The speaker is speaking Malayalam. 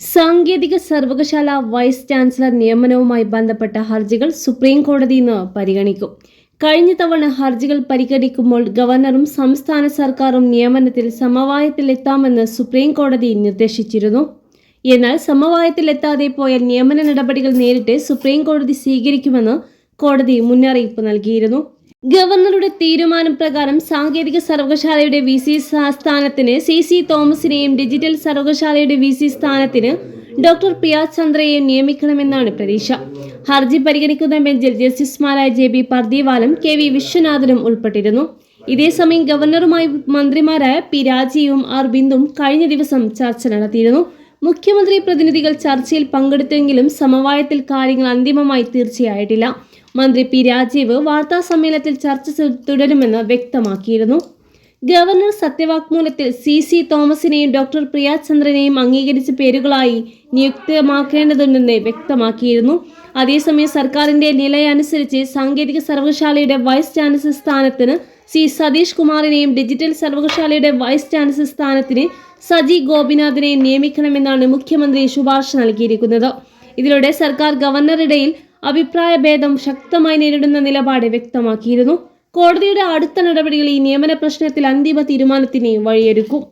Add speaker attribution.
Speaker 1: സാങ്കേതിക സർവകലാശാല വൈസ് ചാൻസലർ നിയമനവുമായി ബന്ധപ്പെട്ട ഹർജികൾ സുപ്രീം കോടതി ഇന്ന് പരിഗണിക്കും. കഴിഞ്ഞ തവണ ഹർജികൾ പരിഗണിക്കുമ്പോൾ ഗവർണറും സംസ്ഥാന സർക്കാരും നിയമനത്തിൽ സമവായത്തിലെത്താമെന്ന് സുപ്രീം കോടതി നിർദ്ദേശിച്ചിരുന്നു. എന്നാൽ സമവായത്തിലെത്താതെ പോയാൽ നിയമന നടപടികൾ നേരിട്ട് സുപ്രീം കോടതി സ്വീകരിക്കുമെന്ന് കോടതി മുന്നറിയിപ്പ് നൽകിയിരുന്നു. ഗവർണറുടെ തീരുമാനം പ്രകാരം സാങ്കേതിക സർവകലാശാലയുടെ വി സി സ്ഥാനത്തിന് സി സി തോമസിനെയും ഡിജിറ്റൽ സർവകലാശാലയുടെ വി സി സ്ഥാനത്തിന് ഡോക്ടർ പ്രിയ ചന്ദ്രയെയും നിയമിക്കണമെന്നാണ് പ്രതീക്ഷ. ഹർജി പരിഗണിക്കുന്ന ബെഞ്ചിൽ ജസ്റ്റിസുമാരായ ജെ ബി പർദീവാലും കെ വി വിശ്വനാഥനും ഉൾപ്പെട്ടിരുന്നു. ഇതേസമയം ഗവർണറുമായി മന്ത്രിമാരായ പി രാജീവും അർബിന്ദും കഴിഞ്ഞ ദിവസം ചർച്ച നടത്തിയിരുന്നു. മുഖ്യമന്ത്രി പ്രതിനിധികൾ ചർച്ചയിൽ പങ്കെടുത്തെങ്കിലും സമവായത്തിൽ കാര്യങ്ങൾ അന്തിമമായി തീർച്ചയായിട്ടില്ല. മന്ത്രി പി രാജീവ് വാർത്താ സമ്മേളനത്തിൽ ചർച്ച തുടരുമെന്ന് വ്യക്തമാക്കിയിരുന്നു. ഗവർണർ സത്യവാക്മൂലത്തിൽ സി സി തോമസിനെയും ഡോക്ടർ പ്രിയാചന്ദ്രനെയും അംഗീകരിച്ച പേരുകളായി നിയുക്തമാക്കേണ്ടതുണ്ടെന്ന് വ്യക്തമാക്കിയിരുന്നു. അതേസമയം സർക്കാരിന്റെ നിലയനുസരിച്ച് സാങ്കേതിക സർവകലാശാലയുടെ വൈസ് ചാൻസലർ സ്ഥാനത്തിന് സി സതീഷ് കുമാറിനെയും ഡിജിറ്റൽ സർവകലാശാലയുടെ വൈസ് ചാൻസലർ സ്ഥാനത്തിന് സജി ഗോപിനാഥിനെയും നിയമിക്കണമെന്നാണ് മുഖ്യമന്ത്രി ശുപാർശ നൽകിയിരിക്കുന്നത്. ഇതിലൂടെ സർക്കാർ ഗവർണറുടെയിൽ അഭിപ്രായ ഭേദം ശക്തമായി നേരിടുന്ന നിലപാട് വ്യക്തമാക്കിയിരുന്നു. കോടതിയുടെ അടുത്ത നടപടികൾ ഈ നിയമന പ്രശ്നത്തിൽ അന്തിമ തീരുമാനത്തിന് വഴിയൊരുക്കും.